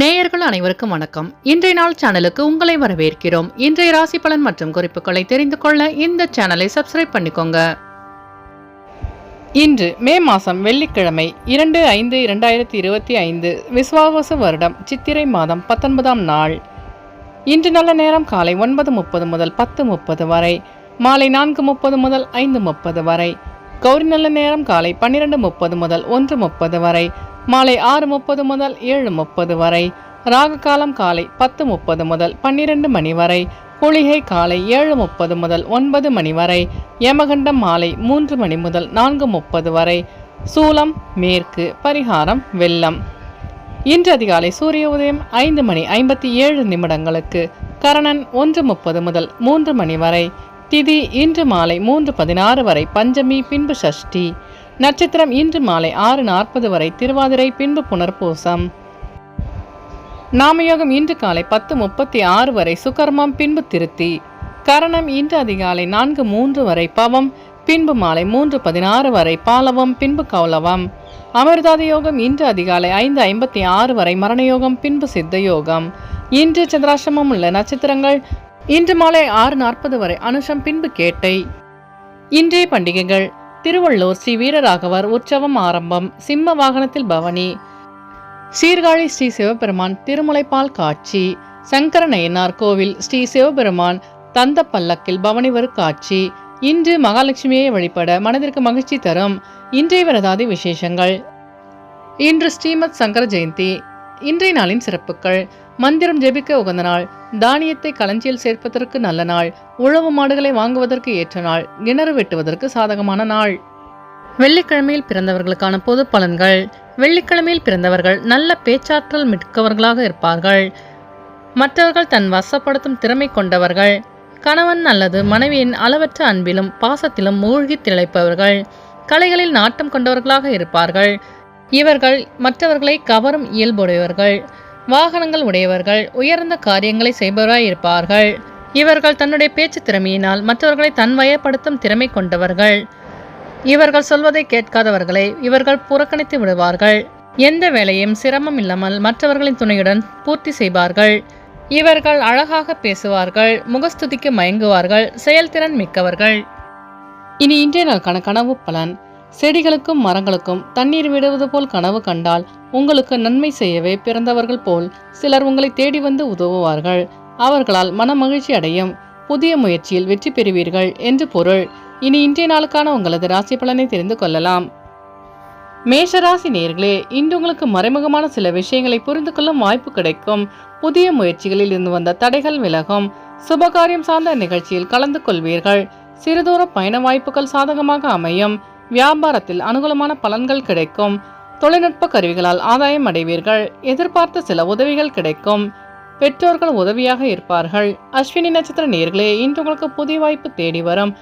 நேயர்கள் அனைவருக்கும் வணக்கம். இன்றைய நாள் சேனலுக்கு உங்களை வரவேற்கிறோம். இன்றைய ராசி பலன் மற்றும் குறிப்புகளை தெரிந்து கொள்ள இந்த சேனலை சப்ஸ்கிரைப் பண்ணிக்கோங்க. இன்று மே மாதம் வெள்ளிக்கிழமை இரண்டு ஐந்து இரண்டாயிரத்தி இருபத்தி ஐந்து விஸ்வாவச வருடம் சித்திரை மாதம் பத்தொன்பதாம் நாள். இன்று நல்ல நேரம் காலை ஒன்பது முப்பது முதல் பத்து முப்பது வரை மாலை நான்கு முப்பது முதல் ஐந்து முப்பது வரை கௌரி நல்ல நேரம் காலை பன்னிரெண்டு முப்பது முதல் ஒன்று முப்பது வரை மாலை ஆறு முப்பது முதல் ஏழு முப்பது வரை ராகுகாலம் காலை பத்து முப்பது முதல் பன்னிரண்டு மணி வரை குளிகை காலை ஏழு முப்பது முதல் ஒன்பது மணி வரை யமகண்டம் மாலை மூன்று மணி முதல் நான்கு முப்பது வரை சூலம் மேற்கு பரிகாரம் வெள்ளம். இன்று அதிகாலை சூரிய உதயம் ஐந்து மணி ஐம்பத்தி ஏழு நிமிடங்களுக்கு கரணன் ஒன்று முப்பது முதல் மூன்று மணி வரை திதி இன்று மாலை மூன்று பதினாறு வரை பஞ்சமி பின்பு சஷ்டி நட்சத்திரம் இன்று மாலை ஆறு நாற்பது வரை திருவாதிரை பின்பு புனர்பூசம். நாமயோகம் இன்று காலை பத்து முப்பத்தி ஆறு வரை சுகர்மம் பின்பு திருத்தி. கரணம் இன்று அதிகாலை நான்கு மூன்று வரை பவம் பின்பு மாலை மூன்று பதினாறு வரை பாலவம் பின்பு கௌலவம். அமிர்தாத யோகம் இன்று அதிகாலை ஐந்து ஐம்பத்தி ஆறு வரை மரணயோகம் பின்பு சித்த யோகம் இன்று சந்திராசிரமம் உள்ள நட்சத்திரங்கள் இன்று மாலை ஆறு நாற்பது வரை அனுஷம் பின்பு கேட்டை. இன்றைய பண்டிகைகள். திருவள்ளூர் ஸ்ரீ வீரராகவர் உற்சவம் ஆரம்பம். சிம்ம வாகனத்தில் பவனி. சீர்காழி ஸ்ரீ சிவபெருமான் திருமுலைப்பால் காட்சி. சங்கரநயனார் கோவில் ஸ்ரீ சிவபெருமான் தந்த பல்லக்கில் பவனிவர் காட்சி. இன்று மகாலட்சுமியை வழிபட மனதிற்கு மகிழ்ச்சி தரும் இன்றைய விரதாதி விசேஷங்கள். இன்று ஸ்ரீமத் சங்கர ஜெயந்தி. இன்றைய நாளின் சிறப்புகள். மந்திரம் ஜெபிக்க உகந்த நாள். தானியத்தை களஞ்சியில் சேர்ப்பதற்கு நல்ல நாள். உழவு மாடுகளை வாங்குவதற்கு ஏற்ற நாள். கிணறு வெட்டுவதற்கு சாதகமான நாள். வெள்ளிக்கிழமையில் பிறந்தவர்களுக்கான பொது பலன்கள். வெள்ளிக்கிழமையில் பிறந்தவர்கள் நல்ல பேச்சாற்றல் மிக்கவர்களாக இருப்பார்கள். மற்றவர்கள் தன் வசப்படுத்தும் திறமை கொண்டவர்கள். கணவன் அல்லது மனைவியின் அளவற்ற அன்பிலும் பாசத்திலும் மூழ்கி திளைப்பவர்கள். கலைகளில் நாட்டம் கொண்டவர்களாக இருப்பார்கள். இவர்கள் மற்றவர்களை கவரும் இயல்புடையவர்கள். வாகனங்கள் உடையவர்கள் உயர்ந்த காரியங்களை செய்பவராய் இருப்பார்கள் இவர்கள் தன்னுடைய பேச்சு திறமையினால் மற்றவர்களை தன்வயப்படுத்தும் திறமை கொண்டவர்கள். இவர்கள் சொல்வதை கேட்காதவர்களை இவர்கள் புறக்கணித்து விடுவார்கள். எந்த வேலையும் சிரமம் இல்லாமல் மற்றவர்களின் துணையுடன் பூர்த்தி செய்வார்கள். இவர்கள் அழகாக பேசுவார்கள் முகஸ்துதிக்கு மயங்குவார்கள் செயல்திறன் மிக்கவர்கள். இனி இன்றைய நாளுக்கான கனவு பலன் செடிகளுக்கும் மரங்களுக்கும் தண்ணீர் விடுவது போல் கனவு கண்டால் உங்களுக்கு நன்மை செய்யவே பிறந்தவர்கள் போல் சிலர் உங்களை தேடி வந்து உதவுவார்கள். அவர்களால் மன மகிழ்ச்சி அடையும். புதிய முயற்சியில் வெற்றி பெறுவீர்கள் என்று பொருள். இனி இன்றைய நாளுக்கான உங்களது ராசி பலனை தெரிந்து கொள்ளலாம். மேஷராசி நேர்களே இன்று உங்களுக்கு மறைமுகமான சில விஷயங்களை புரிந்து கொள்ளும் வாய்ப்பு கிடைக்கும். புதிய முயற்சிகளில் இருந்து வந்த தடைகள் விலகும். சுபகாரியம் சார்ந்த நிகழ்ச்சியில் கலந்து கொள்வீர்கள். சிறுதூர பயண வாய்ப்புகள் சாதகமாக அமையும். வியாபாரத்தில் அனுகூலமான பலன்கள் கிடைக்கும். தொழில்நுட்ப கருவிகளால் ஆதாயம் அடைவீர்கள். எதிர்பார்த்த சில உதவிகள் கிடைக்கும். பெற்றோர்கள் உதவியாக இருப்பார்கள். அஸ்வினி நட்சத்திர நேர்களே இன்று உங்களுக்கு புதிய வாய்ப்பு தேடி வரும்.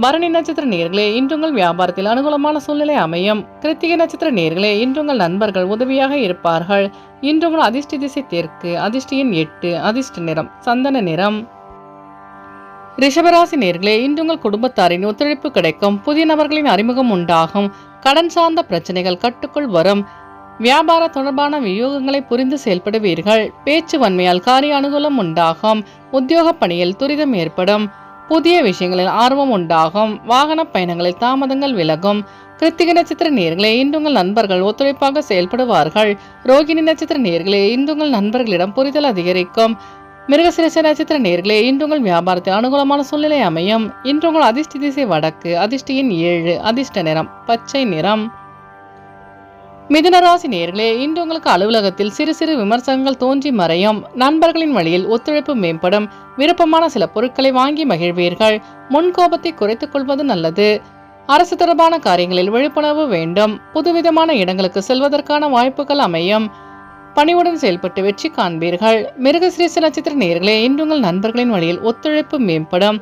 பரணி நட்சத்திர நேர்களே இன்று உங்கள் வியாபாரத்தில் அனுகூலமான சூழ்நிலை அமையும். கிருத்திகை நட்சத்திர நேர்களே இன்று உங்கள் நண்பர்கள் உதவியாக இருப்பார்கள். இன்று உங்கள் அதிர்ஷ்ட திசை தெற்கு அதிர்ஷ்டியின் எட்டு அதிர்ஷ்ட நிறம் சந்தன நிறம். ரிஷபராசி நேர்களே இன்று உங்கள் குடும்பத்தாரின் ஒத்துழைப்பு கிடைக்கும். புதிய நபர்களின் அறிமுகம் உண்டாகும். கடன் சார்ந்த பிரச்சனைகள் கட்டுக்குள் வரும். வியாபார தொடர்பான வியூகங்களை புரிந்து செயல்படுவீர்கள். பேச்சு வன்மையால் காரிய அனுகூலம் உண்டாகும். உத்தியோக பணியில் துரிதம் ஏற்படும். புதிய விஷயங்களில் ஆர்வம் உண்டாகும். வாகன பயணங்களில் தாமதங்கள் விலகும். கிருத்திக நட்சத்திர நேர்களே இந்துங்கள் நண்பர்கள் ஒத்துழைப்பாக செயல்படுவார்கள். ரோகிணி நட்சத்திர நேர்களே இந்துங்கள் நண்பர்களிடம் புரிதல் அதிகரிக்கும். மிருகசிரச நட்சத்திர நேர்களே இன்று உங்கள் வியாபாரத்தில் அனுகூலமான சூழ்நிலை அமையும். இன்று உங்கள் அதிர்ஷ்ட திசை வடக்கு அதிர்ஷ்டியின் ஏழு அதிர்ஷ்ட நிறம் பச்சை நிறம். மிதுனராசி நேர்களே இன்று உங்களுக்கு அலுவலகத்தில் சிறு சிறு விமர்சனங்கள் தோன்றி மறையும். நண்பர்களின் வழியில் ஒத்துழைப்பு மேம்படும். விருப்பமான சில பொருட்களை வாங்கி மகிழ்வீர்கள். முன்கோபத்தை குறைத்துக் கொள்வது நல்லது. அரசு தொடர்பான காரியங்களில் விழிப்புணர்வு வேண்டும். புதுவிதமான இடங்களுக்கு செல்வதற்கான வாய்ப்புகள் அமையும். பணிவுடன் செயல்பட்டு வெற்றி காண்பீர்கள். மிருகசிரீச நட்சத்திர நேர்களே இன்று உங்கள் நண்பர்களின் வழியில் ஒத்துழைப்பு மேம்படும்.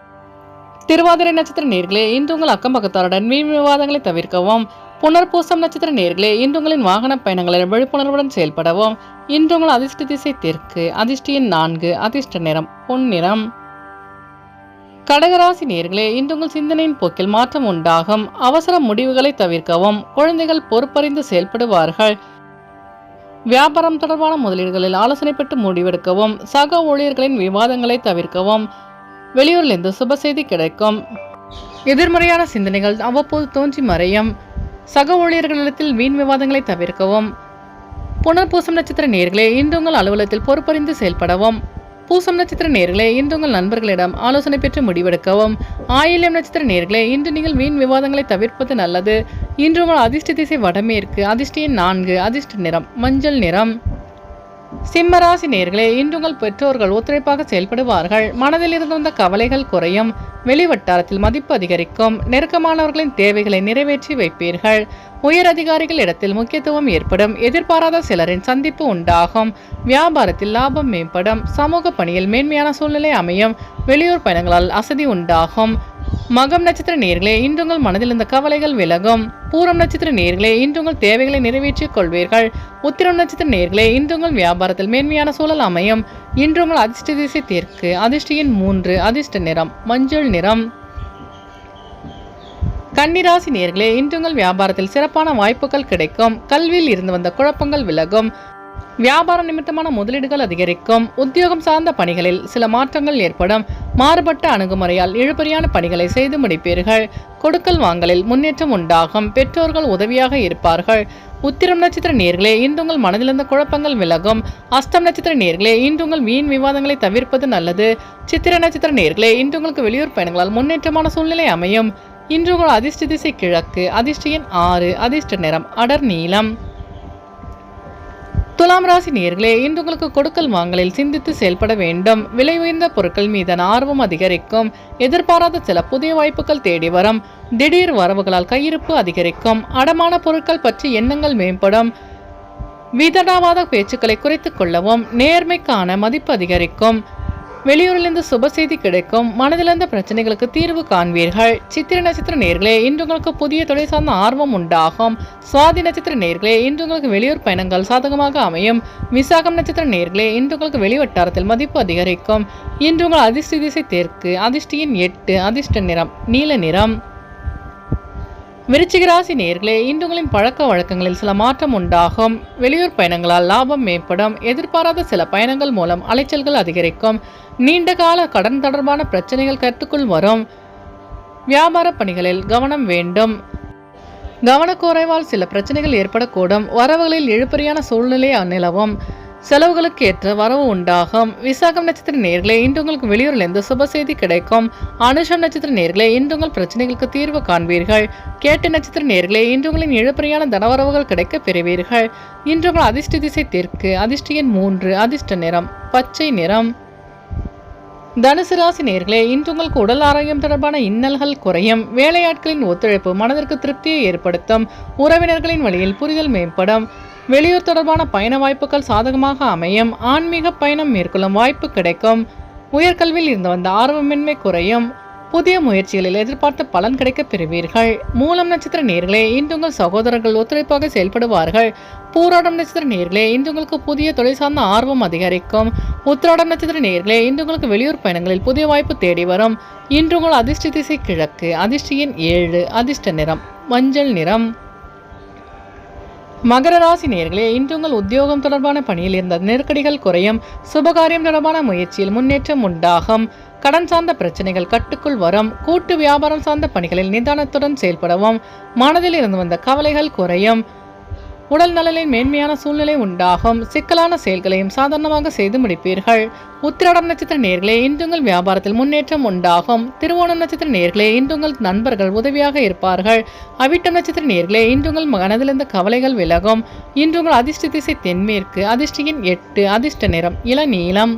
திருவாதிரை நட்சத்திர நேர்களே இன்று உங்கள் அக்கம் பக்கத்தாருடன் வீண் விவாதங்களை தவிர்க்கவும். புனர்பூசம் நட்சத்திர நேர்களே இன்று உங்களின் வாகன பயணங்களில் விழிப்புணர்வுடன் செயல்படவும். இன்று உங்கள் அதிர்ஷ்ட திசை தெற்கு அதிர்ஷ்டியின் நான்கு அதிர்ஷ்ட நிறம் பொன்னிறம். கடகராசி நேர்களே இன்று உங்கள் சிந்தனையின் போக்கில் மாற்றம் உண்டாகும். அவசர முடிவுகளை தவிர்க்கவும். குழந்தைகள் பொறுப்பறிந்து செயல்படுவார்கள். வியாபாரம் தொடர்பான முதலீடுகளில் ஆலோசனை பெற்று முடிவெடுக்கவும் சக ஊழியர்களின் விவாதங்களை தவிர்க்கவும். வெளியூரிலிருந்து சுப செய்தி கிடைக்கும். எதிர்மறையான சிந்தனைகள் அவ்வப்போது தோன்றி மறையும். சக ஊழியர்களிடத்தில் வீண் விவாதங்களை தவிர்க்கவும். புனர்பூசம் நட்சத்திர நேர்களே இன்று உங்கள் அலுவலகத்தில் பொறுப்பறிந்து செயல்படவும். பூசம் நட்சத்திர நேர்களே இன்று உங்கள் நண்பர்களிடம் ஆலோசனை பெற்று முடிவெடுக்கவும். ஆயில்யம் நட்சத்திர நேர்களே இன்று நீங்கள் வீண் விவாதங்களை தவிர்ப்பது நல்லது. இன்று உங்கள் அதிர்ஷ்ட திசை வடமேற்கு அதிர்ஷ்ட எண் நான்கு அதிர்ஷ்ட நிறம் மஞ்சள் நிறம். சிம்மராசி நேர்களே இன்று உங்கள் பெற்றோர்கள் ஒத்துழைப்பாக செயல்படுவார்கள். மனதில் இருந்து வந்த கவலைகள் குறையும். வெளிவட்டாரத்தில் மதிப்பு அதிகரிக்கும். நெருக்கமானவர்களின் தேவைகளை நிறைவேற்றி வைப்பீர்கள். உயர் அதிகாரிகள் இடத்தில் முக்கியத்துவம் ஏற்படும். எதிர்பாராத சிலரின் சந்திப்பு உண்டாகும். வியாபாரத்தில் லாபம் மேம்படும். சமூக பணியில் மேன்மையான சூழ்நிலை அமையும். வெளியூர் பயணங்களால் அசதி உண்டாகும். மகம் நட்சத்திர நேர்களே இன்று உங்கள் மனதில் இந்த கவலைகள் விலகும். பூரம் நட்சத்திர நேர்களே இன்று உங்கள் தேவைகளை நிறைவேற்றிக் கொள்வீர்கள். உத்திரம் நட்சத்திர நேர்களே இன்று உங்கள் வியாபாரத்தில் மேன்மையான சூழல் அமையும். இன்று உங்கள் அதிர்ஷ்ட திசை தெற்கு அதிர்ஷ்டியின் மூன்று அதிர்ஷ்ட நிறம் மஞ்சள் நிறம். கன்னிராசி நேர்களே இன்றுங்கள் வியாபாரத்தில் சிறப்பான வாய்ப்புகள் கிடைக்கும். கல்வியில் இருந்து வந்த குழப்பங்கள் விலகும். வியாபார நிமித்தமான முதலீடுகள் அதிகரிக்கும். உத்தியோகம் சார்ந்த பணிகளில் சில மாற்றங்கள் ஏற்படும். மாறுபட்ட அணுகுமுறையால் இழுபறியான பணிகளை செய்து முடிப்பீர்கள். கொடுக்கல் வாங்கலில் முன்னேற்றம் உண்டாகும். பெற்றோர்கள் உதவியாக இருப்பார்கள். உத்திரம் நட்சத்திர நேர்களே இன்று உங்கள் மனதிலிருந்த குழப்பங்கள் விலகும். அஸ்தம் நட்சத்திர நேர்களே இன்று உங்கள் வீண் விவாதங்களை தவிர்ப்பது நல்லது. சித்திர நட்சத்திர நேர்களே இன்று உங்களுக்கு வெளியூர் பயணங்களால் முன்னேற்றமான சூழ்நிலை அமையும். இன்று உங்கள் அதிர்ஷ்ட திசை கிழக்கு அதிர்ஷ்ட எண் ஆறு அதிர்ஷ்ட நிறம் அடர் நீளம் துலாம் ராசி நேர்களே இன்று உங்களுக்கு கொடுக்கல் வாங்கலில் சிந்தித்து செயல்பட வேண்டும். விலை உயர்ந்த பொருட்கள் மீதான ஆர்வம் அதிகரிக்கும். எதிர்பாராத சில புதிய வாய்ப்புகள் தேடி வரும். திடீர் வரவுகளால் கையிருப்பு அதிகரிக்கும். அடமான பொருட்கள் பற்றி எண்ணங்கள் மேம்படும். விதடாவாத பேச்சுக்களை குறைத்துக் கொள்ளவும் நேர்மைக்கான மதிப்பு அதிகரிக்கும். வெளியூரிலிருந்து சுப செய்தி கிடைக்கும் மனதிலிருந்த பிரச்சனைகளுக்கு தீர்வு காண்பீர்கள். சித்திர நட்சத்திர நேர்களே இன்று உங்களுக்கு புதிய தொழில் சார்ந்த ஆர்வம் உண்டாகும். சுவாதி நட்சத்திர நேர்களே இன்று உங்களுக்கு வெளியூர் பயணங்கள் சாதகமாக அமையும். விசாகம் நட்சத்திர நேர்களே இன்று உங்களுக்கு வெளிவட்டாரத்தில் மதிப்பு அதிகரிக்கும். இன்று உங்கள் அதிர்ஷ்ட திசை தெற்கு அதிர்ஷ்டியின் எட்டு அதிர்ஷ்ட நிறம் நீல நிறம். விருச்சிக ராசி நேர்களே இன்று உங்களின் பழக்க வழக்கங்களில் சில மாற்றம் உண்டாகும். வெளியூர் பயணங்களால் லாபம் மேம்படும். எதிர்பாராத சில பயணங்கள் மூலம் அலைச்சல்கள் அதிகரிக்கும். நீண்ட கால கடன் தொடர்பான பிரச்சனைகள் கருத்துக்குள் வரும். வியாபார பணிகளில் கவனம் வேண்டும். கவனக்குறைவால் சில பிரச்சனைகள் ஏற்படக்கூடும். வரவுகளில் இழுபறியான சூழ்நிலை நிலவும். செலவுகளுக்கு ஏற்ற வரவு உண்டாகும். விசாகம் நட்சத்திர நேர்களே இன்று உங்களுக்கு வெளியூரிலிருந்து சுப செய்தி கிடைக்கும். அனுஷம் நட்சத்திர நேர்களே இன்று உங்கள் பிரச்சனைகளுக்கு தீர்வு காண்பீர்கள். கேட்ட நட்சத்திர நேர்களே இன்று உங்களின் இழுபறியான தனவரவுகள் கிடைக்க பெறுவீர்கள். இன்று உங்கள் அதிர்ஷ்ட திசை தெற்கு அதிர்ஷ்ட எண் மூன்று அதிர்ஷ்ட நிறம் பச்சை நிறம். தனுசு ராசி நேர்களே இன்று உங்களுக்கு உடல் ஆரோக்கியம் தொடர்பான இன்னல்கள் குறையும். வேலையாட்களின் ஒத்துழைப்பு மனதிற்கு திருப்தியை ஏற்படுத்தும். உறவினர்களின் வழியில் புரிதல் மேம்படும். வெளியூர் தொடர்பான பயண வாய்ப்புகள் சாதகமாக அமையும். ஆன்மீக பயணம் மேற்கொள்ளும் வாய்ப்பு கிடைக்கும். உயர்கல்வியில் இருந்து வந்த ஆர்வமின்மை குறையும். புதிய முயற்சிகளில் எதிர்பார்த்த பலன் கிடைக்க பெறுவீர்கள். மூலம் நட்சத்திர நேர்களே இன்று உங்கள் சகோதரர்கள் ஒத்துழைப்பாக செயல்படுவார்கள். பூராடம் நட்சத்திர நேர்களே இன்று உங்களுக்கு புதிய தொழில் சார்ந்த ஆர்வம் அதிகரிக்கும். உத்திராடம் நட்சத்திர நேர்களே இன்று உங்களுக்கு வெளியூர் பயணங்களில் புதிய வாய்ப்பு தேடி வரும். இன்று உங்கள் அதிர்ஷ்ட திசை கிழக்கு அதிர்ஷ்டியின் ஏழு அதிர்ஷ்ட நிறம் மஞ்சள் நிறம். மகர ராசி நேர்களே இன்று உங்கள் உத்தியோகம் தொடர்பான பணியில் இருந்த நெருக்கடிகள் குறையும். சுபகாரியம் தொடர்பான முயற்சியில் முன்னேற்றம் உண்டாகும். கடன் சார்ந்த பிரச்சனைகள் கட்டுக்குள் வரும். கூட்டு வியாபாரம் சார்ந்த பணிகளில் நிதானத்துடன் செயல்படவும். மனதில் இருந்து வந்த கவலைகள் குறையும். உடல் நலனின் மேன்மையான சூழ்நிலை உண்டாகும். சிக்கலான செயல்களையும் சாதாரணமாக செய்து முடிப்பீர்கள். உத்திராடம் நட்சத்திர நேர்களே இன்று உங்கள் வியாபாரத்தில் முன்னேற்றம் உண்டாகும். திருவோணம் நட்சத்திர நேர்களே இன்று உங்கள் நண்பர்கள் உதவியாக இருப்பார்கள். அவிட்டம் நட்சத்திர நேர்களே இன்று உங்கள் மனதிலிருந்த கவலைகள் விலகும். இன்று உங்கள் அதிர்ஷ்ட திசை தென்மேற்கு அதிர்ஷ்டியின் எட்டு அதிர்ஷ்ட நிறம் இளநீளம்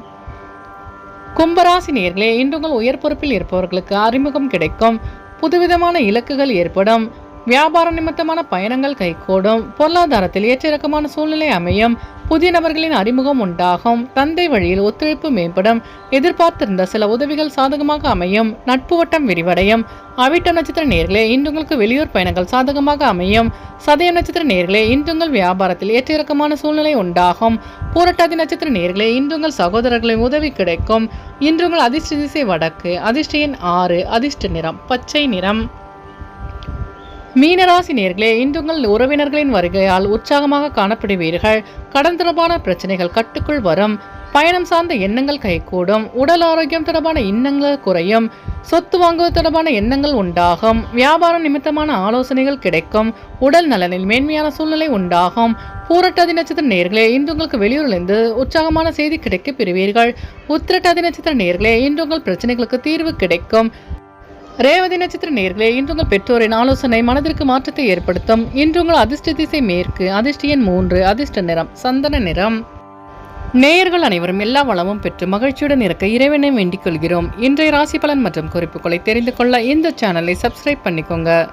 கும்பராசி நேர்களே இன்று உங்கள் உயர் பொறுப்பில் இருப்பவர்களுக்கு அறிமுகம் கிடைக்கும். புதுவிதமான இலக்குகள் ஏற்படும். வியாபார நிமித்தமான பயணங்கள் கைகூடும். பொருளாதாரத்தில் ஏற்றிறக்கமான சூழ்நிலை அமையும். புதிய நபர்களின் அறிமுகம் உண்டாகும். தந்தை வழியில் ஒத்துழைப்பு மேம்படும். எதிர்பார்த்திருந்த சில உதவிகள் சாதகமாக அமையும். நட்பு வட்டம் விரிவடையும். அவிட்டம் நட்சத்திர நேர்களே இன்று உங்களுக்கு வெளியூர் பயணங்கள் சாதகமாக அமையும். சதயம் நட்சத்திர நேர்களே இன்று உங்கள் வியாபாரத்தில் ஏற்றிறக்கமான சூழ்நிலை உண்டாகும். பூரட்டாதி நட்சத்திர நேர்களே இன்று உங்கள் சகோதரர்களின் உதவி கிடைக்கும். இன்று உங்கள் அதிர்ஷ்ட திசை வடக்கு அதிர்ஷ்ட எண் ஆறு அதிர்ஷ்ட நிறம் பச்சை நிறம். மீனராசி நேர்களே இன்று உங்கள் உறவினர்களின் வருகையால் உற்சாகமாக காணப்படுவீர்கள். கடன் தொடர்பான பிரச்சனைகள் கட்டுக்குள் வரும். பயணம் சார்ந்த எண்ணங்கள் கைகூடும். உடல் ஆரோக்கியம் தொடர்பான எண்ணங்கள் குறையும். சொத்து வாங்குவது தொடர்பான எண்ணங்கள் உண்டாகும். வியாபார நிமித்தமான ஆலோசனைகள் கிடைக்கும். உடல் நலனில் மேன்மையான சூழ்நிலை உண்டாகும். பூரட்டாதி நட்சத்திர நேர்களே இன்று உங்களுக்கு வெளியூரிலிருந்து உற்சாகமான செய்தி கிடைக்க பெறுவீர்கள். உத்திரட்டாதி நட்சத்திர நேர்களே இன்று உங்கள் பிரச்சனைகளுக்கு தீர்வு கிடைக்கும். ரேவதி நட்சத்திர நேர்களே இன்று உங்கள் பெற்றோரின் ஆலோசனை மனதிற்கு மாற்றத்தை ஏற்படுத்தும். இன்று உங்கள் அதிர்ஷ்ட திசை மேற்கு அதிர்ஷ்ட எண் மூன்று அதிர்ஷ்ட நிறம் சந்தன நிறம். நேயர்கள் அனைவரும் எல்லா வளமும் பெற்று மகிழ்ச்சியுடன் இருக்க இறைவனை வேண்டிக் கொள்கிறோம். இன்றைய ராசி பலன் மற்றும் குறிப்புகளை தெரிந்து கொள்ள இந்த சேனலை சப்ஸ்கிரைப் பண்ணிக்கோங்க.